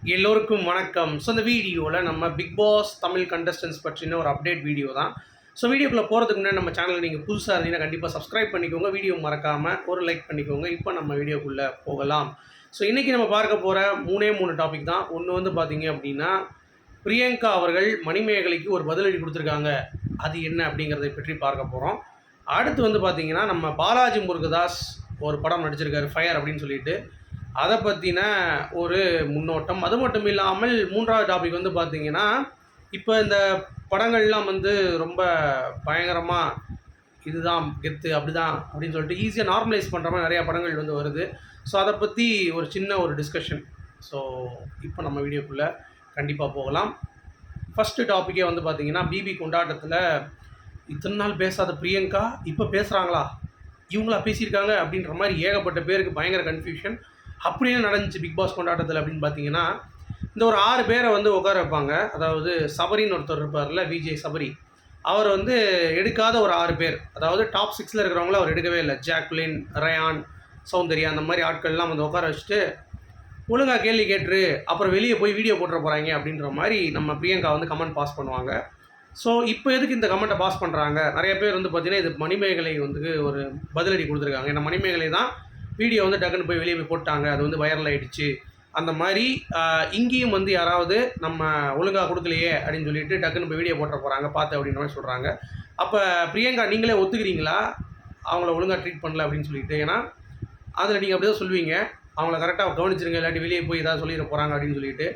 எல்லோருக்கும் வணக்கம். ஸோ இந்த வீடியோவில் நம்ம பிக் பாஸ் தமிழ் கண்டஸ்டன்ஸ் பற்றின ஒரு அப்டேட் வீடியோ தான். ஸோ வீடியோக்குள்ளே போகிறதுக்கு முன்னாடி நம்ம சேனல் நீங்கள் புதுசாக இருந்தீங்கன்னா கண்டிப்பாக சப்ஸ்கிரைப் பண்ணிக்கோங்க. வீடியோ மறக்காமல் ஒரு லைக் பண்ணிக்கோங்க. இப்போ நம்ம வீடியோக்குள்ளே போகலாம். ஸோ இன்றைக்கி நம்ம பார்க்க போகிற மூணே மூணு டாபிக் தான். ஒன்று வந்து பார்த்தீங்க அப்படின்னா பிரியங்கா அவர்கள் மணிமேகலைக்கு ஒரு பதிலடி கொடுத்துருக்காங்க. அது என்ன அப்படிங்கிறத பற்றி பார்க்க போகிறோம் அடுத்து வந்து பார்த்தீங்கன்னா நம்ம பாலாஜி முருகதாஸ் ஒரு படம் நடிச்சிருக்காரு ஃபயர் அப்படின்னு சொல்லிட்டு. அதை பற்றின ஒரு முன்னோட்டம். அது மட்டும் இல்லாமல் மூன்றாவது டாபிக் வந்து பார்த்தீங்கன்னா இப்போ இந்த படங்கள்லாம் வந்து ரொம்ப பயங்கரமாக இதுதான் கெத்து அப்படிதான் அப்படின்னு சொல்லிட்டு ஈஸியாக நார்மலைஸ் பண்ணுற மாதிரி நிறையா படங்கள் வந்து வருது. ஸோ அதை பற்றி ஒரு சின்ன ஒரு டிஸ்கஷன் ஸோ இப்போ நம்ம வீடியோக்குள்ளே கண்டிப்பாக போகலாம். ஃபஸ்ட்டு டாப்பிக்கே வந்து பார்த்தீங்கன்னா பிபி கொண்டாட்டத்தில் இத்தனை நாள் பேசாத பிரியங்கா இப்போ பேசுகிறாங்களா இவங்களா பேசியிருக்காங்க அப்படின்ற மாதிரி ஏகப்பட்ட பேருக்கு பயங்கர கன்ஃபியூஷன் அப்படியே நடந்துச்சு பிக் பாஸ் கொண்டாட்டத்தில் அப்படின்னு பார்த்தீங்கன்னா இந்த ஒரு ஆறு பேரை வந்து உட்கார வைப்பாங்க. அதாவது சபரின்னு ஒருத்தர் இருப்பார்ல விஜய் சபரி. அவர் வந்து எடுக்காத ஒரு ஆறு பேர். அதாவது டாப் சிக்ஸில் இருக்கிறவங்கள அவர் எடுக்கவே இல்லை. ஜாக்லின் ரயான் சௌந்தர்யா அந்த மாதிரி ஆட்கள்லாம் வந்து உட்கார வச்சுட்டு ஒழுங்காக கேள்வி கேட்டு அப்புறம் வெளியே போய் வீடியோ போட்டுற போகிறாங்க அப்படின்ற மாதிரி நம்ம பிரியங்கா வந்து கமெண்ட் பாஸ் பண்ணுவாங்க. ஸோ இப்போ எதுக்கு இந்த கமெண்ட்டை பாஸ் பண்ணுறாங்க நிறைய பேர் வந்து பார்த்தீங்கன்னா இது மணிமேகலை வந்து ஒரு பதிலடி கொடுத்துருக்காங்க. ஏன்னா மணிமேகலை தான் வீடியோ வந்து டக்குன்னு போய் வெளியே போய் போட்டாங்க. அது வந்து வைரல் ஆகிடுச்சு அந்த மாதிரி இங்கேயும் வந்து யாராவது நம்ம ஒழுங்காக கொடுக்கலையே அப்படின்னு சொல்லிட்டு டக்குன்னு போய் வீடியோ போட்ட போகிறாங்க பார்த்து அப்படின்ற மாதிரி சொல்கிறாங்க அப்போ பிரியங்கா நீங்களே ஒத்துக்கிறீங்களா? அவங்கள ஒழுங்காக ட்ரீட் பண்ணல அப்படின்னு சொல்லிட்டு. ஏன்னா அதில் நீங்கள் அப்படி தான் சொல்லுவீங்க. அவங்கள கரெக்டாக கவனிச்சிருங்க. இல்லாட்டி வெளியே போய் ஏதாவது சொல்லிட போகிறாங்க அப்படின்னு சொல்லிட்டு.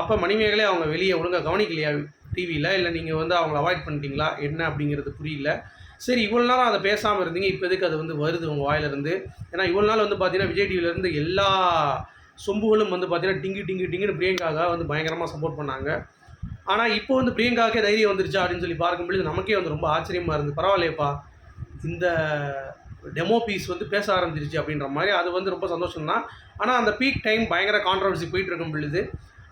அப்போ மணிமேகலே அவங்க வெளியே ஒழுங்காக கவனிக்கலையா டிவியில் இல்லை நீங்கள் வந்து அவங்கள அவாய்ட் பண்ணிட்டீங்களா? என்ன அப்படிங்கிறது புரியல. சரி இவ்வளோ நாள் அதை பேசாமல் இருந்தீங்க இப்போ எதுக்கு அது வந்து வருது உங்கள் வாயிலிருந்து? ஏன்னா இவ்வளோ நாள் வந்து பார்த்தீங்கன்னா விஜய் டிவிலேருந்து எல்லா சொம்புகளும் வந்து பார்த்தீங்கன்னா டிங்கி டிங்கி டிங்கின்னு பிரியங்காக வந்து பயங்கரமாக சப்போர்ட் பண்ணாங்க. ஆனால் இப்போ வந்து பிரியங்காக்கே தைரியம் வந்துருச்சா அப்படின்னு சொல்லி பார்க்கும்பொழுது நமக்கே வந்து ரொம்ப ஆச்சரியமாக இருந்து பரவாயில்லையப்பா இந்த டெமோ பீஸ் வந்து பேச ஆரம்பிச்சிருச்சு அப்படின்ற மாதிரி. அது வந்து ரொம்ப சந்தோஷம் தான். ஆனால் அந்த பீக் டைம் பயங்கர கான்ட்ரவர்சி போயிட்டு இருக்கும் பொழுது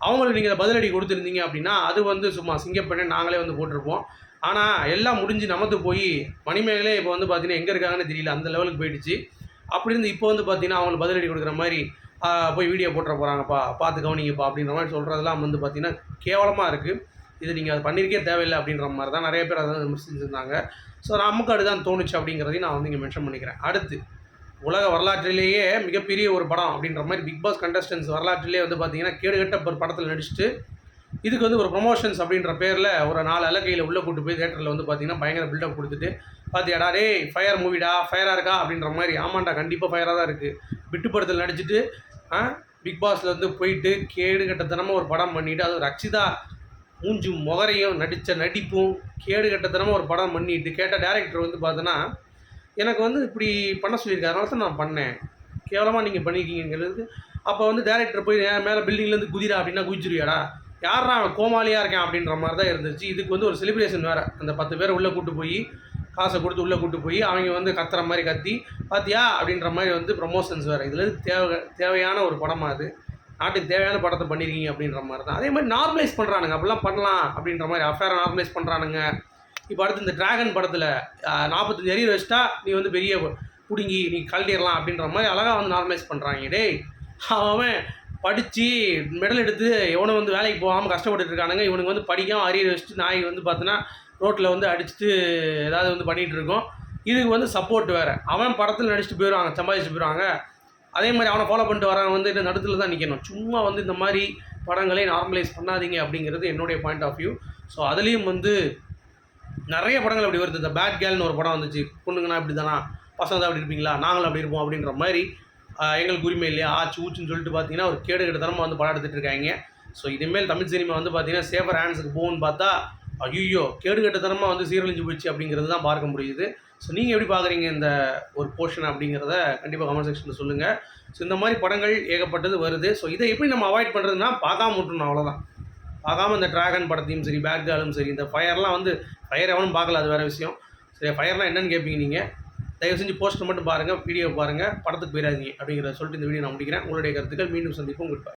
அவங்களுக்கு நீங்கள் பதிலடி கொடுத்துருந்தீங்க அப்படின்னா அது வந்து சும்மா சிங்கப்பண்ணே நாங்களே வந்து போட்டிருப்போம். ஆனால் எல்லாம் முடிஞ்சு நமத்து போய் மணிமேகலே இப்போ வந்து பார்த்தீங்கன்னா எங்கே இருக்காங்கன்னு தெரியல. அந்த லெவலுக்கு போயிடுச்சு. அப்படி இருந்து இப்போ வந்து பார்த்தீங்கன்னா அவங்களுக்கு பதிலடி கொடுக்குற மாதிரி போய் வீடியோ போட்டுற போகிறாங்கப்பா பார்த்து கவனிங்கப்பா அப்படின்ற மாதிரி சொல்கிறதெல்லாம் வந்து பார்த்தீங்கன்னா கேவலமாக இருக்குது இது நீங்கள் அது பண்ணியிருக்கே தேவையில்லை அப்படின்ற மாதிரி தான் நிறைய பேர் அதை விமர்சிச்சிருந்தாங்க. ஸோ நமக்கு அதுதான் தோணுச்சு அப்படிங்கிறதையும் நான் வந்து இங்கே மென்ஷன் பண்ணிக்கிறேன். அடுத்து உலக வரலாற்றிலேயே மிகப்பெரிய ஒரு படம் அப்படின்ற மாதிரி பிக் பாஸ் கண்டஸ்டன்ஸ் வரலாற்றிலே வந்து பார்த்தீங்கன்னா கேடுகட்ட ஒரு படத்தில் நடிச்சுட்டு இதுக்கு வந்து ஒரு ப்ரொமோஷன்ஸ் அப்படின்ற பேரில் ஒரு நாலு அலக்கையில் உள்ளே கூட்டு போய் தேட்டரில் வந்து பார்த்தீங்கன்னா பயங்கர பில்டப் கொடுத்துட்டு பார்த்தியாடா டே ஃபயர் மூவிடா ஃபயராக இருக்கா அப்படின்ற மாதிரி. ஆமாண்டா கண்டிப்பாக ஃபயராக தான் இருக்குது விட்டு படத்தில் நடிச்சுட்டு பிக் பாஸில் வந்து போயிட்டு கேடு கட்டத்தனமாக ஒரு படம் பண்ணிவிட்டு அது ஒரு அக்ஷிதா மூஞ்சு முகரையும் நடித்த நடிப்பும் கேடு கட்டத்தனமாக ஒரு படம் பண்ணிட்டு கேட்ட டேரக்டர் வந்து பார்த்தோன்னா எனக்கு வந்து இப்படி பண்ண சொல்லியிருக்காரு. அதனால தான் நான் பண்ணேன். கேவலமாக நீங்கள் பண்ணியிருக்கீங்கிறது அப்போ வந்து டேரக்டர் போய் மேலே பில்டிங்லேருந்து குதிரா அப்படின்னா குதிச்சிருவியாடா? யாரா அவன் கோமாளியாக இருக்கேன் அப்படின்ற மாதிரி தான் இருந்துச்சு. இதுக்கு வந்து ஒரு செலிப்ரேஷன் வேறு. அந்த பத்து பேர் உள்ளே கூட்டு போய் காசை கொடுத்து உள்ளே கூட்டு போய் அவங்க வந்து கத்துற மாதிரி கத்தி பார்த்தியா அப்படின்ற மாதிரி வந்து ப்ரமோஷன்ஸ் வேறு. இதில் தேவை தேவையான ஒரு படமாக அது. நாட்டுக்கு தேவையான படத்தை பண்ணியிருக்கீங்க அப்படின்ற மாதிரி தான் அதே மாதிரி நார்மலைஸ் பண்ணுறானுங்க அப்படிலாம் பண்ணலாம் அப்படின்ற மாதிரி அஃபேரை நார்மலைஸ் பண்ணுறானுங்க இப்போ அடுத்து இந்த ட்ராகன் படத்தில் நாற்பத்தஞ்சு அரியர் வச்சுட்டா நீ வந்து பெரிய பிடுங்கி நீ கழட்டிடலாம் அப்படின்ற மாதிரி அழகாக வந்து நார்மலைஸ் பண்ணுறாங்க டேய் அவன் படித்து மெடல் எடுத்து எவனை வந்து வேலைக்கு போகாமல் கஷ்டப்பட்டு இருக்கானுங்க. இவனுக்கு வந்து படிக்காமல் அரியர் வச்சுட்டு நாய் வந்து பார்த்தோன்னா ரோட்டில் வந்து அடிச்சுட்டு ஏதாவது வந்து பண்ணிகிட்டு இருக்கோம். இதுக்கு வந்து சப்போர்ட் வேறு. அவன் படத்தில் நடிச்சுட்டு போயிடுவாங்க சம்பாதிச்சுட்டு போயிடுவாங்க அதே மாதிரி அவனை ஃபாலோ பண்ணிட்டு வரவன் வந்து இந்த நடுத்தில் தான் நிற்கணும் சும்மா வந்து இந்த மாதிரி படங்களை நார்மலைஸ் பண்ணாதீங்க அப்படிங்கிறது என்னுடைய பாயிண்ட் ஆஃப் வியூ ஸோ அதுலேயும் வந்து நிறைய படங்கள் அப்படி வருது. இந்த பேட் கேல்னு ஒரு படம் வந்துச்சு. பொண்ணுங்கன்னா இப்படி தானா பசங்க தான் அப்படி இருப்பீங்களா? நாங்களும் அப்படி இருப்போம் அப்படின்ற மாதிரி எங்களுக்கு உரிமை இல்லையா? ஆச்சு ஊச்சுன்னு சொல்லிட்டு பார்த்தீங்கன்னா ஒரு கேடு கிட்டத்தனமாக வந்து படம் எடுத்துகிட்டு இருக்காங்க. ஸோ இதுமேல் தமிழ் சினிமா வந்து பார்த்தீங்கன்னா சேஃபர் ஹேண்ட்ஸுக்கு போகணுன்னு பார்த்தா ஐயோ கேடு கெட்டத்தனமாக வந்து சீரழிஞ்சு போச்சு அப்படிங்கிறது தான் பார்க்க முடியுது. ஸோ நீங்கள் எப்படி பார்க்குறீங்க இந்த ஒரு போர்ஷன் அப்படிங்கிறத கண்டிப்பாக கமெண்ட் செக்ஷனில் சொல்லுங்கள் ஸோ இந்த மாதிரி படங்கள் ஏகப்பட்டது வருது. ஸோ இதை எப்படி நம்ம அவாய்ட் பண்ணுறதுனா பார்க்காம விட்டுணும் அவ்வளோதான் பார்க்காம இந்த ட்ராகன் படத்தையும் சரி பேக் கேர்லும் சரி இந்த ஃபயர்லாம் வந்து ஃபயர் எவனும் பார்க்கல அது வேறு விஷயம். சரி ஃபயர்லாம் என்னென்னு கேட்பீங்க நீங்கள் தயவு செஞ்சு போஸ்டர் மட்டும் பாருங்கள் வீடியோ பாருங்கள் படத்துக்கு போயிடாதீங்க அப்படிங்கிறத சொல்லிட்டு இந்த வீடியோ நான் முடிக்கிறேன். உங்களுடைய கருத்துக்கள் மீண்டும் சந்திப்போம். குட்